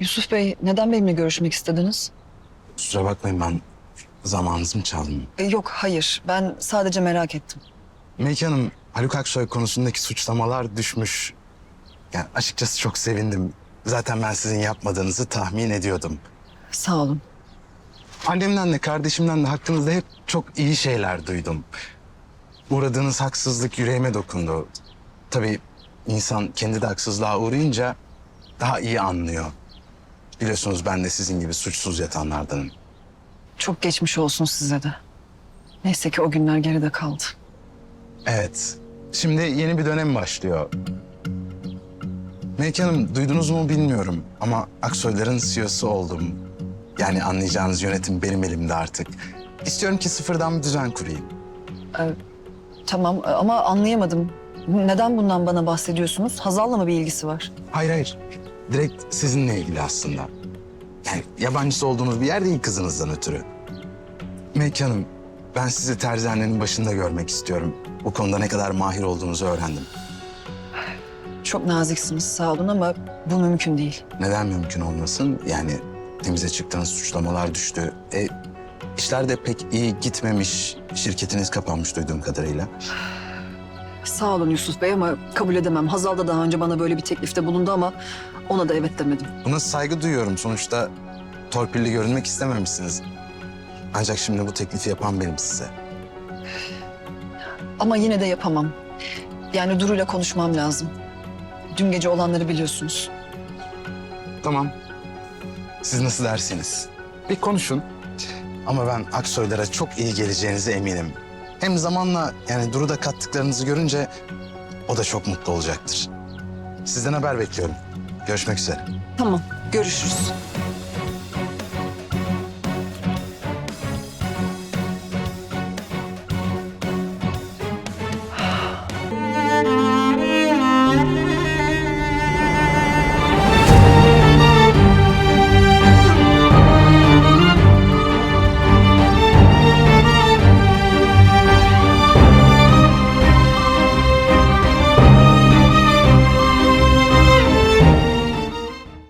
Yusuf Bey neden benimle görüşmek istediniz? Kusura bakmayın ben zamanınızı mı çaldım? E, yok hayır ben sadece merak ettim. Melike Hanım, Haluk Aksoy konusundaki suçlamalar düşmüş. Yani açıkçası çok sevindim. Zaten ben sizin yapmadığınızı tahmin ediyordum. Sağ olun. Annemden de kardeşimden de hakkınızda hep çok iyi şeyler duydum. Uğradığınız haksızlık yüreğime dokundu. Tabii insan kendi de haksızlığa uğrayınca daha iyi anlıyor. Biliyorsunuz ben de sizin gibi suçsuz yatanlardanım. Çok geçmiş olsun size de. Neyse ki o günler geride kaldı. Evet. Şimdi yeni bir dönem başlıyor. Melike Hanım duydunuz mu bilmiyorum ama Aksoyların CEO'su oldum. Yani anlayacağınız yönetim benim elimde artık. İstiyorum ki sıfırdan bir düzen kurayım. Tamam e, ama anlayamadım. Neden bundan bana bahsediyorsunuz? Hazal'la mı bir ilgisi var? Hayır hayır. Direkt sizinle ilgili aslında. Yani yabancısı olduğunuz bir yer değil kızınızdan ötürü. Melike Hanım, ben sizi terzihanenin başında görmek istiyorum. Bu konuda ne kadar mahir olduğunuzu öğrendim. Çok naziksiniz sağ olun ama bu mümkün değil. Neden mümkün olmasın? Yani temize çıktığınız suçlamalar düştü. E, işler de pek iyi gitmemiş. Şirketiniz kapanmış duyduğum kadarıyla. Sağ olun Yusuf Bey ama kabul edemem. Hazal da daha önce bana böyle bir teklifte bulundu ama ona da evet demedim. Buna saygı duyuyorum. Sonuçta torpilli görünmek istememişsiniz. Ancak şimdi bu teklifi yapan benim size. Ama yine de yapamam. Yani Duru'yla konuşmam lazım. Dün gece olanları biliyorsunuz. Tamam. Siz nasıl dersiniz? Bir konuşun. Ama ben Aksoylara çok iyi geleceğinize eminim. Hem zamanla yani Duru da kattıklarınızı görünce o da çok mutlu olacaktır. Sizden haber bekliyorum. Görüşmek üzere. Tamam, görüşürüz.